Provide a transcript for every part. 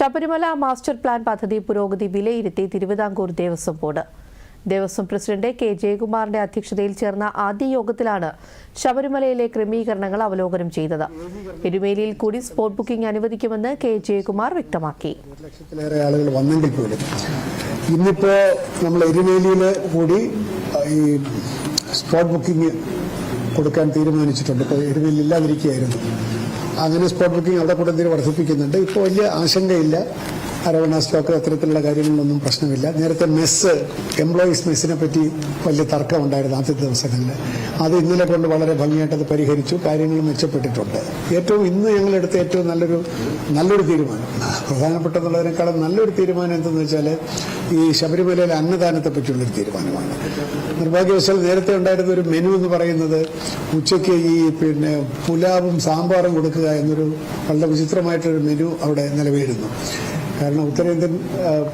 Sabarimala master plan പദ്ധതി പുരോഗതി വിലയിരുത്തി Thiruvithamkoor Devaswom board. Devaswom president K ജയകുമാറിന്റെ അധ്യക്ഷതയിൽ ചേർന്ന ആദ്യ യോഗത്തിലാണ് ശബരിമലയിലെ ക്രമീകരണങ്ങൾ അവലോകനം ചെയ്തത്. എരുമേലിയിൽ കൂടി സ്പോട്ട് ബുക്കിംഗ് അനുവദിക്കുമെന്ന് കെ ജയകുമാർ വ്യക്തമാക്കി. ആളുകൾ ഇന്നിപ്പോ നമ്മൾ എരുമേലിയിൽ കൂടി ഈ സ്പോട്ട് ബുക്കിംഗ് കൊടുക്കാൻ തീരുമാനിച്ചിട്ടുണ്ട്. ഇപ്പോൾ എരുമേലിൽ ഇല്ലാതിരിക്കുകയായിരുന്നു. അങ്ങനെ സ്പോട്ട് ബുക്കിംഗ് അവിടെ കൂടെ എന്തെങ്കിലും വർദ്ധിപ്പിക്കുന്നുണ്ട്. ഇപ്പോൾ വലിയ ആശങ്കയില്ല. അരവണ അത്തരത്തിലുള്ള കാര്യങ്ങളിലൊന്നും പ്രശ്നമില്ല. നേരത്തെ മെസ്സ് എംപ്ലോയീസ് മെസ്സിനെ പറ്റി വലിയ തർക്കമുണ്ടായിരുന്നു ആദ്യത്തെ ദിവസങ്ങളിൽ. അത് ഇന്നലെ കൊണ്ട് വളരെ ഭംഗിയായിട്ട് പരിഹരിച്ചു. കാര്യങ്ങൾ മെച്ചപ്പെട്ടിട്ടുണ്ട്. ഏറ്റവും ഇന്ന് ഞങ്ങളെടുത്ത ഏറ്റവും നല്ലൊരു നല്ലൊരു തീരുമാനം. പ്രധാനപ്പെട്ടെന്നുള്ളതിനേക്കാളും നല്ലൊരു തീരുമാനം എന്തെന്ന് വെച്ചാൽ ഈ ശബരിമലയിലെ അന്നദാനത്തെ പറ്റിയുള്ളൊരു തീരുമാനമാണ്. നിർഭാഗ്യവശാൽ നേരത്തെ ഉണ്ടായിരുന്ന ഒരു മെനു എന്ന് പറയുന്നത് ഉച്ചയ്ക്ക് ഈ പിന്നെ പുലാവും സാമ്പാറും കൊടുക്കുക എന്നൊരു വളരെ വിചിത്രമായിട്ടൊരു മെനു അവിടെ നിലവിലിരുന്നു. കാരണം ഉത്തരേന്ത്യൻ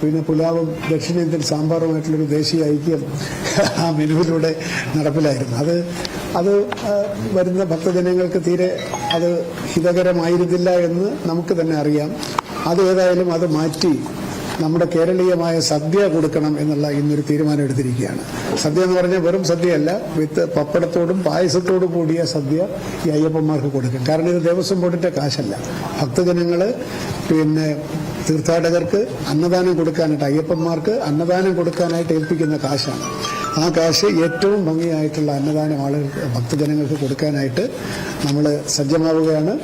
പിന്നെ പുലാവും ദക്ഷിണേന്ത്യൻ സാമ്പാറുമായിട്ടുള്ളൊരു ദേശീയ ഐക്യം ആ മെനുവിലൂടെ നടപ്പിലായിരുന്നു. അത് അത് വരുന്ന ഭക്തജനങ്ങൾക്ക് തീരെ അത് ഹിതകരമായിരുന്നില്ല എന്ന് നമുക്ക് തന്നെ അറിയാം. അത് ഏതായാലും അത് മാറ്റി നമ്മുടെ കേരളീയമായ സദ്യ കൊടുക്കണം എന്നുള്ള ഇന്നൊരു തീരുമാനം എടുത്തിരിക്കുകയാണ്. സദ്യ എന്ന് പറഞ്ഞാൽ വെറും സദ്യയല്ല വിത്ത് പപ്പടത്തോടും പായസത്തോടും കൂടിയ സദ്യ ഈ അയ്യപ്പന്മാർക്ക് കൊടുക്കും. കാരണം ഇത് ദേവസ്വം ബോർഡിന്റെ കാശല്ല. ഭക്തജനങ്ങൾ പിന്നെ തീർത്ഥാടകർക്ക് അന്നദാനം കൊടുക്കാനായിട്ട് അയ്യപ്പന്മാർക്ക് അന്നദാനം കൊടുക്കാനായിട്ട് ഏൽപ്പിക്കുന്ന കാശാണ്. ആ കാശ് ഏറ്റവും ഭംഗിയായിട്ടുള്ള അന്നദാനം ആളുകൾക്ക് ഭക്തജനങ്ങൾക്ക് കൊടുക്കാനായിട്ട് നമ്മൾ സജ്ജമാവുകയാണ്.